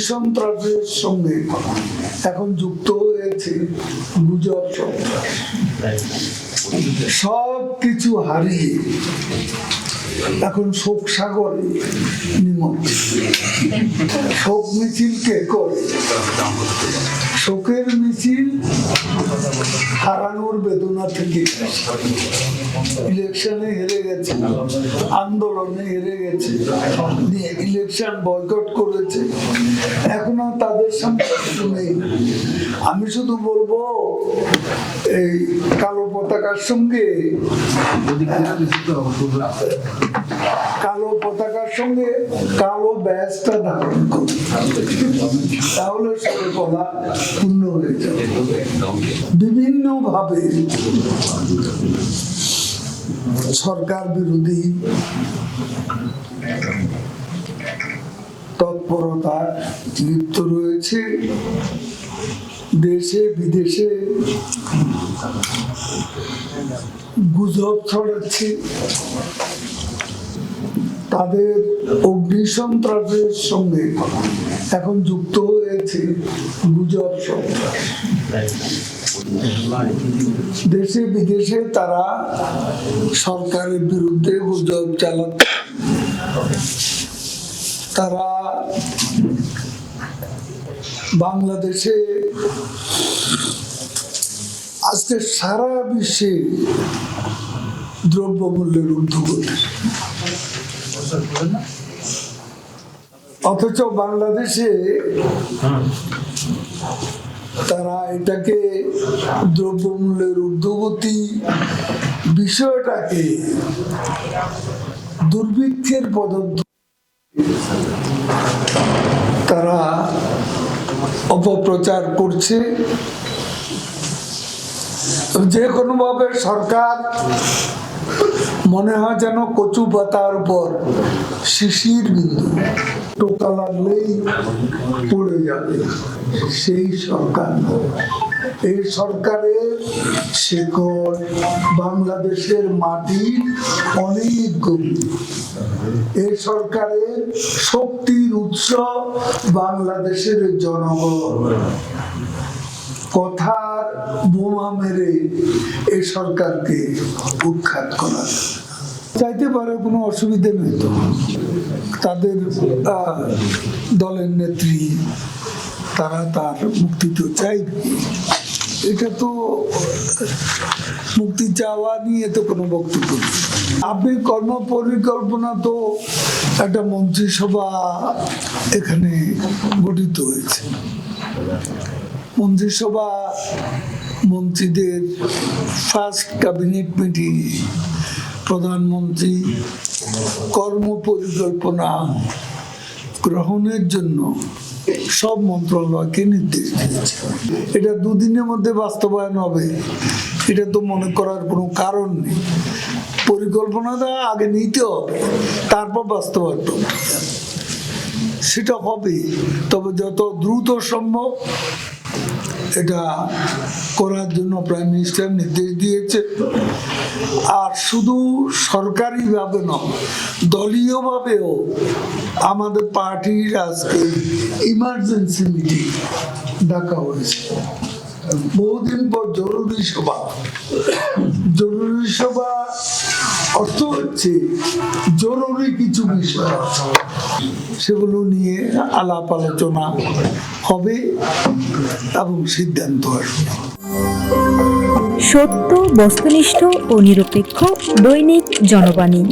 অগ্নিসন্ত্রাসের সঙ্গে এখন যুক্ত হয়েছে গুজব সন্ত্রাস। সব কিছু হারিয়ে এখন শোক সাগরে শোক মিছিল কে করে? শোকের মিছিল হারানোর বেদনা থেকে ইলেকশনে হেরে গেছে, আন্দোলনে হেরে গেছে ইলেকশন বয়কট করেছে। এখনও তাদের সামনে নেই। আমি শুধু বলব, এই কালো পতাকার সঙ্গে কালো পতাকার সঙ্গে কালো ব্যাজটা ধারণ করুন তাহলে সবে বলা পূর্ণ হয়ে যাবে। বিভিন্ন ভাবে সরকার বিরোধী তৎপরতা লিপ্ত রয়েছে। দেশে, বিদেশে গুজব ছড়াচ্ছে। তাদের অগ্নিসন্ত্রাসের সঙ্গে এখন যুক্ত হয়েছে গুজব সন্ত্রাস। দেশে বিদেশে তারা সরকারের বিরুদ্ধে গুজব চালাচ্ছে তারা বাংলাদেশে আজকে সারা বিশ্বে দ্রব্যমূল্যের ঊর্ধ্বগতি অথচ বাংলাদেশে তারা এটাকে দ্রব্যমূল্যের ঊর্ধ্বগতি বিষয়টাকে দুর্ভিক্ষের পদন্ত তারা অপপ্রচার করছে। যে কোনোভাবে সরকার মনে হয় যেন কচু পাতার উপর শিশির বিন্দু। টোকা লাগলেই পড়ে যাবে। সেই সরকার এই সরকারের শেকড় বাংলাদেশের মাটির অনেক গভীর এই সরকারের শক্তির উৎস বাংলাদেশের জনগণ। কথার বোমা মেরে এই সরকারকে উৎখাত করা। চাইতে পারে কোনো অসুবিধে নেই তো। তাদের দলের নেত্রী, তারা তার মুক্তি তো চাইবে এটা তো মুক্তি চাওয়া নিয়ে তো কোনো বক্তব্য নেই। আপনি কর্ম পরিকল্পনা তো একটা মন্ত্রিসভা এখানে গঠিত হয়েছে। মন্ত্রিসভা মন্ত্রীদের ফার্স্ট ক্যাবিনেট মিটিং প্রধানমন্ত্রী কর্ম পরিকল্পনা গ্রহণের জন্য সব মন্ত্রণালয়কে নির্দেশ দিয়েছে। এটা দুদিনের মধ্যে বাস্তবায়ন হবে। এটা তো মনে করার কোনো কারণ নেই। পরিকল্পনাটা আগে নিতে হবে, তারপর বাস্তবায়ন সেটা হবে। তবে যত দ্রুত সম্ভব এটা করার জন্য প্রাইম মিনিস্টার নির্দেশ দিয়েছে। আর শুধু সরকারিভাবে নয়, দলীয়ভাবেও আমাদের পার্টির আজকে ইমার্জেন্সি মিটিং ডাকা হয়েছে। বহুদিন পর জরুরি সভা। জরুরি সভা অর্থ হচ্ছে জরুরি কিছু বিষয়। সেগুলো নিয়ে আলাপ আলোচনা হবে এবং সিদ্ধান্ত আসবে সত্য, বস্তুনিষ্ঠ ও নিরপেক্ষ দৈনিক জনবাণী।